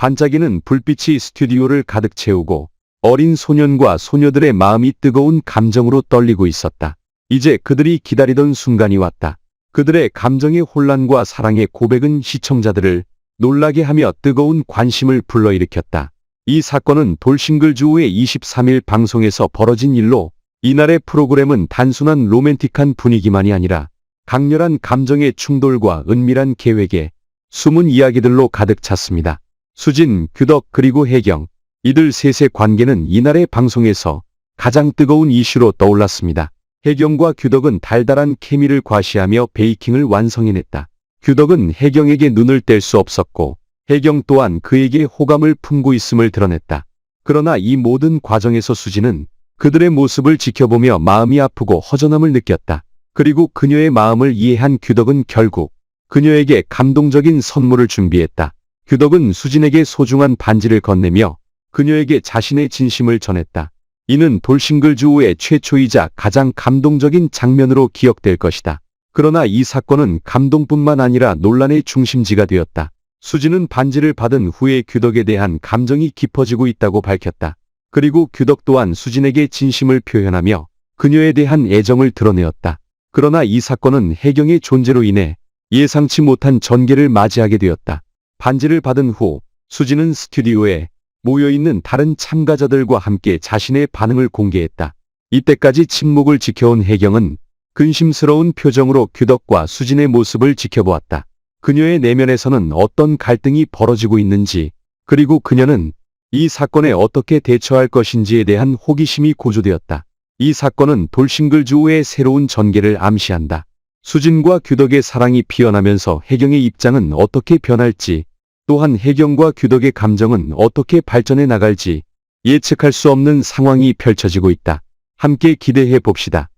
반짝이는 불빛이 스튜디오를 가득 채우고 어린 소년과 소녀들의 마음이 뜨거운 감정으로 떨리고 있었다. 이제 그들이 기다리던 순간이 왔다. 그들의 감정의 혼란과 사랑의 고백은 시청자들을 놀라게 하며 뜨거운 관심을 불러일으켰다. 이 사건은 돌싱글 주후의 23일 방송에서 벌어진 일로 이날의 프로그램은 단순한 로맨틱한 분위기만이 아니라 강렬한 감정의 충돌과 은밀한 계획에 숨은 이야기들로 가득 찼습니다. 수진, 규덕 그리고 혜경 이들 셋의 관계는 이날의 방송에서 가장 뜨거운 이슈로 떠올랐습니다. 혜경과 규덕은 달달한 케미를 과시하며 베이킹을 완성해냈다. 규덕은 혜경에게 눈을 뗄 수 없었고 혜경 또한 그에게 호감을 품고 있음을 드러냈다. 그러나 이 모든 과정에서 수지는 그들의 모습을 지켜보며 마음이 아프고 허전함을 느꼈다. 그리고 그녀의 마음을 이해한 규덕은 결국 그녀에게 감동적인 선물을 준비했다. 규덕은 수진에게 소중한 반지를 건네며 그녀에게 자신의 진심을 전했다. 이는 돌싱글 주후의 최초이자 가장 감동적인 장면으로 기억될 것이다. 그러나 이 사건은 감동뿐만 아니라 논란의 중심지가 되었다. 수지는 반지를 받은 후에 규덕에 대한 감정이 깊어지고 있다고 밝혔다. 그리고 규덕 또한 수진에게 진심을 표현하며 그녀에 대한 애정을 드러내었다. 그러나 이 사건은 해경의 존재로 인해 예상치 못한 전개를 맞이하게 되었다. 반지를 받은 후 수지는 스튜디오에 모여있는 다른 참가자들과 함께 자신의 반응을 공개했다. 이때까지 침묵을 지켜온 혜경은 근심스러운 표정으로 규덕과 수진의 모습을 지켜보았다. 그녀의 내면에서는 어떤 갈등이 벌어지고 있는지, 그리고 그녀는 이 사건에 어떻게 대처할 것인지에 대한 호기심이 고조되었다. 이 사건은 돌싱글 주후의 새로운 전개를 암시한다. 수진과 규덕의 사랑이 피어나면서 혜경의 입장은 어떻게 변할지, 또한 혜경과 규덕의 감정은 어떻게 발전해 나갈지 예측할 수 없는 상황이 펼쳐지고 있다. 함께 기대해 봅시다.